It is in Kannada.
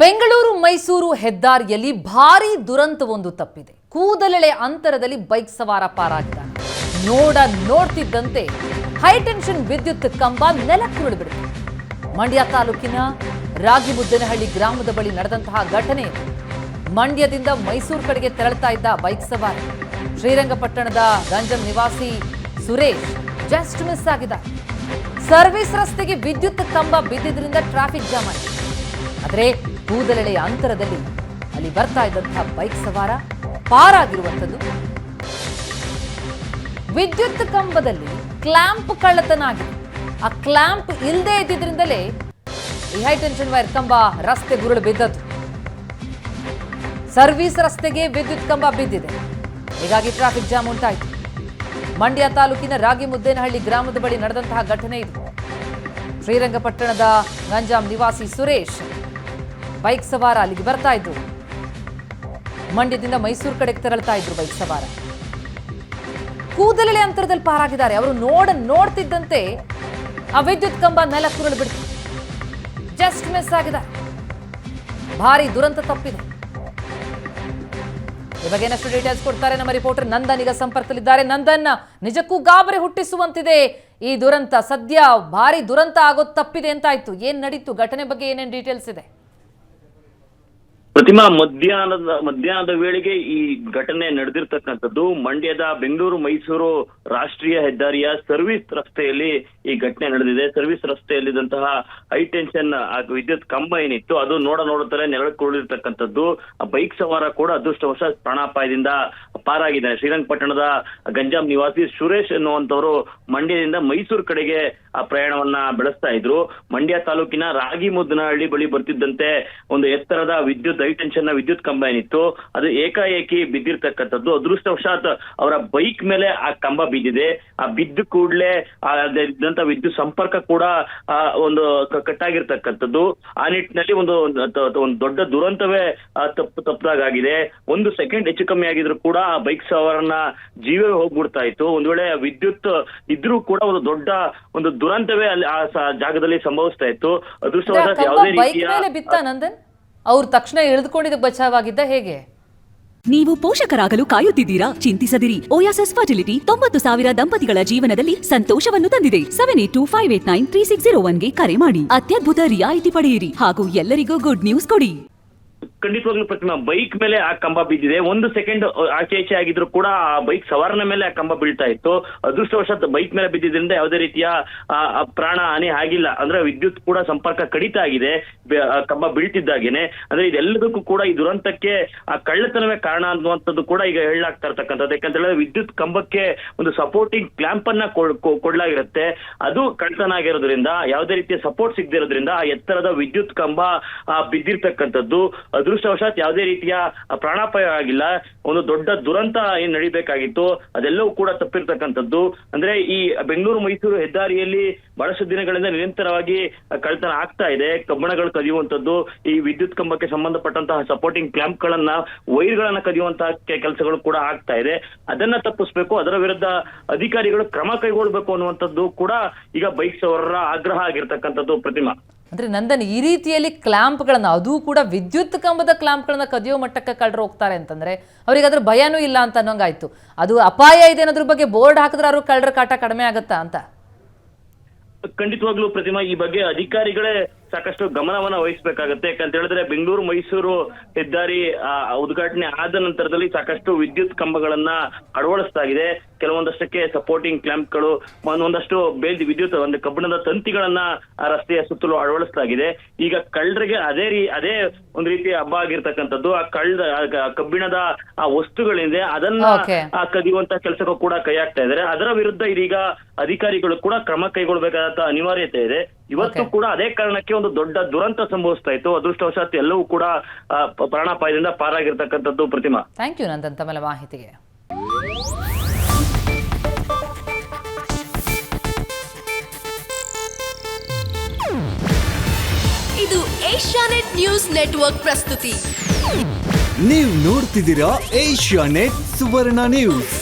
ಬೆಂಗಳೂರು ಮೈಸೂರು ಹೆದ್ದಾರಿಯಲ್ಲಿ ಭಾರೀ ದುರಂತವೊಂದು ತಪ್ಪಿದೆ. ಕೂದಲೆಳೆ ಅಂತರದಲ್ಲಿ ಬೈಕ್ ಸವಾರ ಪಾರಾಗಿದ್ದಾನೆ. ನೋಡ ನೋಡ್ತಿದ್ದಂತೆ ಹೈಟೆನ್ಷನ್ ವಿದ್ಯುತ್ ಕಂಬ ನೆಲಕ್ಕೆ ಬಿಡುತ್ತೆ ಮಂಡ್ಯ ತಾಲೂಕಿನ ರಾಗಿಮುದ್ದನಹಳ್ಳಿ ಗ್ರಾಮದ ಬಳಿ ನಡೆದಂತಹ ಘಟನೆ ಮಂಡ್ಯದಿಂದ ಮೈಸೂರು ಕಡೆಗೆ ತೆರಳುತ್ತಾ ಇದ್ದ ಬೈಕ್ ಸವಾರ. ಶ್ರೀರಂಗಪಟ್ಟಣದ ಗಂಜಂ ನಿವಾಸಿ ಸುರೇಶ್ ಜಸ್ಟ್ ಮಿಸ್ ಆಗಿದ್ದ ಸರ್ವಿಸ್ ರಸ್ತೆಗೆ ವಿದ್ಯುತ್ ಕಂಬ ಬಿದ್ದಿದ್ರಿಂದ ಟ್ರಾಫಿಕ್ ಜಾಮ್ ಆಗಿದೆ. ಆದರೆ ಕೂದಲೆಳೆಯ ಅಂತರದಲ್ಲಿ ಅಲ್ಲಿ ಬರ್ತಾ ಇದ್ದಂತಹ ಬೈಕ್ ಸವಾರ ಪಾರಾಗಿರುವಂಥದ್ದು. ವಿದ್ಯುತ್ ಕಂಬದಲ್ಲಿ ಕ್ಲಾಂಪ್ ಕಳ್ಳತನ ಆ ಕ್ಲಾಂಪ್ ಇಲ್ಲದೆ ಇದ್ದಿದ್ರಿಂದಲೇ ಈ ಹೈ ಟೆನ್ಷನ್ ವೈರ್ ಕಂಬ ರಸ್ತೆ ಗುರುಳು ಬಿದ್ದದ್ದು. ಸರ್ವಿಸ್ ರಸ್ತೆಗೆ ವಿದ್ಯುತ್ ಕಂಬ ಬಿದ್ದಿದೆ. ಹೀಗಾಗಿ ಟ್ರಾಫಿಕ್ ಜಾಮ್ ಉಂಟಾಯಿತು. ಮಂಡ್ಯ ತಾಲೂಕಿನ ರಾಗಿಮುದ್ದೇನಹಳ್ಳಿ ಗ್ರಾಮದ ಬಳಿ ನಡೆದಂತಹ ಘಟನೆ ಇದು. ಶ್ರೀರಂಗಪಟ್ಟಣದ ಗಂಜಾಂ ನಿವಾಸಿ ಸುರೇಶ್ ಬೈಕ್ ಸವಾರ ಅಲ್ಲಿಗೆ ಬರ್ತಾ ಇದ್ರು. ಮಂಡ್ಯದಿಂದ ಮೈಸೂರು ಕಡೆಗೆ ತೆರಳ್ತಾ ಇದ್ರು ಬೈಕ್ ಸವಾರ. ಕೂದಲೆಳೆ ಅಂತರದಲ್ಲಿ ಪಾರಾಗಿದ್ದಾರೆ. ಅವರು ನೋಡ ನೋಡ್ತಿದ್ದಂತೆ ಆ ವಿದ್ಯುತ್ ಕಂಬ ನೆಲ ಕುರಳು ಬಿಡ್ತು. ಜಸ್ಟ್ ಮಿಸ್ ಆಗಿದೆ. ಭಾರಿ ದುರಂತ ತಪ್ಪಿದೆ. ಈ ಬಗ್ಗೆ ಏನಷ್ಟು ಡೀಟೇಲ್ಸ್ ಕೊಡ್ತಾರೆ ನಮ್ಮ ರಿಪೋರ್ಟರ್ ನಂದನ್? ಈಗ ಸಂಪರ್ಕದಲ್ಲಿದ್ದಾರೆ. ನಂದನ್ ನಿಜಕ್ಕೂ ಗಾಬರಿ ಹುಟ್ಟಿಸುವಂತಿದೆ ಈ ದುರಂತ. ಸದ್ಯ ಭಾರಿ ದುರಂತ ಆಗೋದು ತಪ್ಪಿದೆ ಅಂತ ಆಯ್ತು ಏನ್ ನಡೀತು? ಘಟನೆ ಬಗ್ಗೆ ಏನೇನು ಡೀಟೇಲ್ಸ್ ಇದೆ? ಪ್ರತಿಮಾ ಮಧ್ಯಾಹ್ನದ ಮಧ್ಯಾಹ್ನದ ವೇಳೆಗೆ ಈ ಘಟನೆ ನಡೆದಿರ್ತಕ್ಕಂಥದ್ದು. ಮಂಡ್ಯದ ಬೆಂಗಳೂರು, ಮೈಸೂರು ರಾಷ್ಟ್ರೀಯ ಹೆದ್ದಾರಿಯ ಸರ್ವಿಸ್ ರಸ್ತೆಯಲ್ಲಿ ಈ ಘಟನೆ ನಡೆದಿದೆ. ಸರ್ವಿಸ್ ರಸ್ತೆಯಲ್ಲಿದ್ದಂತಹ ಹೈ ಟೆನ್ಷನ್ ವಿದ್ಯುತ್ ಕಂಬ ಏನಿತ್ತು, ಅದು ನೋಡ ನೋಡುತ್ತಲೇ ನೆರಳುಕೊಳ್ಳಿರ್ತಕ್ಕಂಥದ್ದು ಬೈಕ್ ಸವಾರ ಕೂಡ ಅದೃಷ್ಟವಶ ಪ್ರಾಣಾಪಾಯದಿಂದ ಪಾರಾಗಿದ್ದಾನೆ ಶ್ರೀರಂಗಪಟ್ಟಣದ ಗಂಜಾಂ ನಿವಾಸಿ ಸುರೇಶ್ ಎನ್ನುವಂತವರು ಮಂಡ್ಯದಿಂದ ಮೈಸೂರು ಕಡೆಗೆ, ಆ, ಪ್ರಯಾಣವನ್ನ ಬೆಳೆಸ್ತಾ ಇದ್ರು. ಮಂಡ್ಯ ತಾಲೂಕಿನ ರಾಗಿ ಮುದ್ದನಹಳ್ಳಿ ಬಳಿ ಬರ್ತಿದ್ದಂತೆ ಒಂದು ಎತ್ತರದ ವಿದ್ಯುತ್, ಹೈ ಟೆನ್ಷನ್ನ ವಿದ್ಯುತ್ ಕಂಬ ಏನಿತ್ತು, ಅದು ಏಕಾಏಕಿ ಬಿದ್ದಿರ್ತಕ್ಕಂಥದ್ದು. ಅದೃಷ್ಟವಶಾತ್ ಅವರ ಬೈಕ್ ಮೇಲೆ ಆ ಕಂಬ ಬಿದ್ದಿದೆ. ಆ ಬಿದ್ದ ಕೂಡಲೇ ಇದ್ದಂತ ವಿದ್ಯುತ್ ಸಂಪರ್ಕ ಕೂಡ ಒಂದು ಕಟ್ಟಾಗಿರ್ತಕ್ಕಂಥದ್ದು. ಆ ನಿಟ್ಟಿನಲ್ಲಿ ಒಂದು ಒಂದು ದೊಡ್ಡ ದುರಂತವೇ ತಪ್ಪು ತಪ್ಪದಾಗಿದೆ ಒಂದು ಸೆಕೆಂಡ್ ಹೆಚ್ಚು ಕಮ್ಮಿ ಆಗಿದ್ರು ಕೂಡ ಬೈಕ್ ಸವಾರನ ಜೀವವೇ ಹೋಗ್ಬಿಡ್ತಾ ಇತ್ತು. ಒಂದ್ ವೇಳೆ ವಿದ್ಯುತ್ ಇದ್ರೂ ಕೂಡ ಒಂದು ದೊಡ್ಡ ಒಂದು ದುರಂತವೇ ಅಲ್ಲಿ ಆ ಜಾಗದಲ್ಲಿ ಸಂಭವಿಸ್ತಾ ಇತ್ತು. ಅದೃಷ್ಟವಶಾತ್ ಯಾವುದೇ ರೀತಿಯ ನಂದನ್? ಅವ್ರು ತಕ್ಷಣ ಇಳಿದುಕೊಂಡಿದ್ದು ಬಚಾವಾಗಿದ್ದ ಹೇಗೆ? ನೀವು ಪೋಷಕರಾಗಲು ಕಾಯುತ್ತಿದ್ದೀರಾ? ಚಿಂತಿಸದಿರಿ. ಓಯಾಸಸ್ ಫರ್ಟಿಲಿಟಿ ತೊಂಬತ್ತು ಸಾವಿರ ದಂಪತಿಗಳ ಜೀವನದಲ್ಲಿ ಸಂತೋಷವನ್ನು ತಂದಿದೆ. Seven eight two five eight nine three six zero ಒನ್ಗೆ ಕರೆ ಮಾಡಿ. ಅತ್ಯದ್ಭುತ ರಿಯಾಯಿತಿ ಪಡೆಯಿರಿ. ಹಾಗೂ ಎಲ್ಲರಿಗೂ ಗುಡ್ ನ್ಯೂಸ್ ಕೊಡಿ. ಖಂಡಿತವಾಗ್ಲೂ ಪ್ರತಿಮಾ ಬೈಕ್ ಮೇಲೆ ಆ ಕಂಬ ಬಿದ್ದಿದೆ ಒಂದು ಸೆಕೆಂಡ್ ಆಚೆ ಈಚೆ ಆಗಿದ್ರು ಕೂಡ ಆ ಬೈಕ್ ಸವಾರನ ಮೇಲೆ ಆ ಕಂಬ ಬೀಳ್ತಾ ಇತ್ತು. ಅದೃಷ್ಟವಶಾತ್ ಬೈಕ್ ಮೇಲೆ ಬಿದ್ದಿದ್ರಿಂದ ಯಾವುದೇ ರೀತಿಯ ಪ್ರಾಣ ಹಾನಿ ಆಗಿಲ್ಲ. ಅಂದ್ರೆ ವಿದ್ಯುತ್ ಕೂಡ ಸಂಪರ್ಕ ಕಡಿತ ಆಗಿದೆ ಕಂಬ ಬೀಳ್ತಿದ್ದಾಗೇನೆ. ಅಂದ್ರೆ ಇದೆಲ್ಲದಕ್ಕೂ ಕೂಡ ಈ ದುರಂತಕ್ಕೆ, ಆ ಕಳ್ಳತನವೇ ಕಾರಣ ಅನ್ನುವಂಥದ್ದು ಕೂಡ ಈಗ ಹೇಳಲಾಗ್ತಾ ಇರ್ತಕ್ಕಂಥದ್ದು. ಯಾಕಂತ ಹೇಳಿದ್ರೆ ವಿದ್ಯುತ್ ಕಂಬಕ್ಕೆ ಒಂದು ಸಪೋರ್ಟಿಂಗ್ ಕ್ಲ್ಯಾಂಪ್ ಅನ್ನ ಕೊಡ್ಲಾಗಿರುತ್ತೆ. ಅದು ಕಳ್ಳತನ ಆಗಿರೋದ್ರಿಂದ, ಯಾವುದೇ ರೀತಿಯ ಸಪೋರ್ಟ್ ಸಿಗದಿರೋದ್ರಿಂದ ಆ ಎತ್ತರದ ವಿದ್ಯುತ್ ಕಂಬ ಬಿದ್ದಿರ್ತಕ್ಕಂಥದ್ದು. ಅದೃಷ್ಟವಶಾತ್ ಯಾವುದೇ ರೀತಿಯ ಪ್ರಾಣಾಪಾಯ ಆಗಿಲ್ಲ. ಒಂದು ದೊಡ್ಡ ದುರಂತ ಏನ್ ನಡಿಬೇಕಾಗಿತ್ತು. ಅದೆಲ್ಲವೂ ಕೂಡ ತಪ್ಪಿರ್ತಕ್ಕಂಥದ್ದು. ಅಂದ್ರೆ ಈ ಬೆಂಗಳೂರು ಮೈಸೂರು ಹೆದ್ದಾರಿಯಲ್ಲಿ ಬಹಳಷ್ಟು ದಿನಗಳಿಂದ ನಿರಂತರವಾಗಿ ಕಳ್ತನ ಆಗ್ತಾ ಇದೆ ಕಬ್ಬಣಗಳು ಕದಿಯುವಂತದ್ದು ಈ ವಿದ್ಯುತ್ ಕಂಬಕ್ಕೆ ಸಂಬಂಧಪಟ್ಟಂತಹ ಸಪೋರ್ಟಿಂಗ್ ಕ್ಲ್ಯಾಂಪ್ ಗಳನ್ನ ವೈರ್ ಗಳನ್ನ ಕದಿಯುವಂತಹ ಕೆಲಸಗಳು ಕೂಡ ಆಗ್ತಾ ಇದೆ. ಅದನ್ನ ತಪ್ಪಿಸ್ಬೇಕು, ಅದರ ವಿರುದ್ಧ ಅಧಿಕಾರಿಗಳು ಕ್ರಮ ಕೈಗೊಳ್ಬೇಕು ಅನ್ನುವಂಥದ್ದು ಕೂಡ ಈಗ ಬೈಕ್ ಸವಾರರ ಆಗ್ರಹ ಆಗಿರ್ತಕ್ಕಂಥದ್ದು ಪ್ರತಿಮಾ. ಅಂದ್ರೆ ನಂದನ್, ಈ ರೀತಿಯಲ್ಲಿ ಕ್ಲಾಂಪ್ಗಳನ್ನ ಅದು ಕೂಡ ವಿದ್ಯುತ್ ಕಂಬದ ಕ್ಲಾಂಪ್ಗಳನ್ನ ಕದಿಯೋ ಮಟ್ಟಕ್ಕೆ ಕಳ್ಳರು ಹೋಗ್ತಾರೆ ಅಂತಂದ್ರೆ ಅವ್ರಿಗೆ ಅದ್ರ ಭಯನೂ ಇಲ್ಲ ಅಂತ ಅನ್ನೋಂಗಾಯ್ತು. ಅದು ಅಪಾಯ ಇದೆ ಅನ್ನೋದ್ರ ಬಗ್ಗೆ ಬೋರ್ಡ್ ಹಾಕಿದ್ರೆ ಅವ್ರು ಕಳ್ಳರ ಕಾಟ ಕಡಿಮೆ ಆಗುತ್ತಾ ಅಂತ? ಖಂಡಿತವಾಗ್ಲೂ ಪ್ರತಿಮಾ ಈ ಬಗ್ಗೆ ಅಧಿಕಾರಿಗಳೇ ಸಾಕಷ್ಟು ಗಮನವನ್ನ ವಹಿಸಬೇಕಾಗುತ್ತೆ. ಯಾಕಂತ ಹೇಳಿದ್ರೆ ಬೆಂಗಳೂರು ಮೈಸೂರು ಹೆದ್ದಾರಿ ಆ, ಉದ್ಘಾಟನೆ ಆದ ನಂತರದಲ್ಲಿ ಸಾಕಷ್ಟು ವಿದ್ಯುತ್ ಕಂಬಗಳನ್ನ ಅಳವಡಿಸಲಾಗಿದೆ ಕೆಲವೊಂದಷ್ಟಕ್ಕೆ ಸಪೋರ್ಟಿಂಗ್ ಕ್ಲಾಂಪ್ಗಳು ಒಂದೊಂದಷ್ಟು ಬೇಲ್ ವಿದ್ಯುತ್ ಒಂದು ಕಬ್ಬಿಣದ ತಂತಿಗಳನ್ನ ಆ ರಸ್ತೆಯ ಸುತ್ತಲೂ ಅಳವಡಿಸಲಾಗಿದೆ ಈಗ ಕಳ್ಳರಿಗೆ ಅದೇ ರೀ ಅದೇ ಒಂದು ರೀತಿಯ ಹಬ್ಬ ಆಗಿರ್ತಕ್ಕಂಥದ್ದು. ಆ ಕಳ್ಳ ಕಬ್ಬಿಣದ ಆ ವಸ್ತುಗಳಿದೆ ಅದನ್ನ ಆ ಕದಿಯುವಂತ ಕೆಲಸಕ್ಕೂ ಕೂಡ ಕೈ ಹಾಕ್ತಾ ಇದ್ದಾರೆ. ಅದರ ವಿರುದ್ಧ ಇದೀಗ ಅಧಿಕಾರಿಗಳು ಕೂಡ ಕ್ರಮ ಕೈಗೊಳ್ಳಬೇಕಾದಂತ ಅನಿವಾರ್ಯತೆ ಇದೆ. ಇವತ್ತು ಕೂಡ ಅದೇ ಕಾರಣಕ್ಕೆ ಒಂದು ದೊಡ್ಡ ದುರಂತ ಸಂಭವಿಸ್ತಾ ಇತ್ತು. ಅದೃಷ್ಟವಶಾತ್ ಎಲ್ಲವೂ ಕೂಡ ಪ್ರಾಣಾಪಾಯದಿಂದ ಪಾರಾಗಿರ್ತಕ್ಕಂಥದ್ದು ಪ್ರತಿಮಾ. ಥ್ಯಾಂಕ್ ಯು ನಂದನ್ ತಮ್ಮ ಮಾಹಿತಿಗೆ. ಇದು ಏಷ್ಯಾನೆಟ್ ನ್ಯೂಸ್ ನೆಟ್ವರ್ಕ್ ಪ್ರಸ್ತುತಿ. ನೀವು ನೋಡ್ತಿದ್ದೀರಾ ಏಷ್ಯಾ ನೆಟ್ ಸುವರ್ಣ ನ್ಯೂಸ್.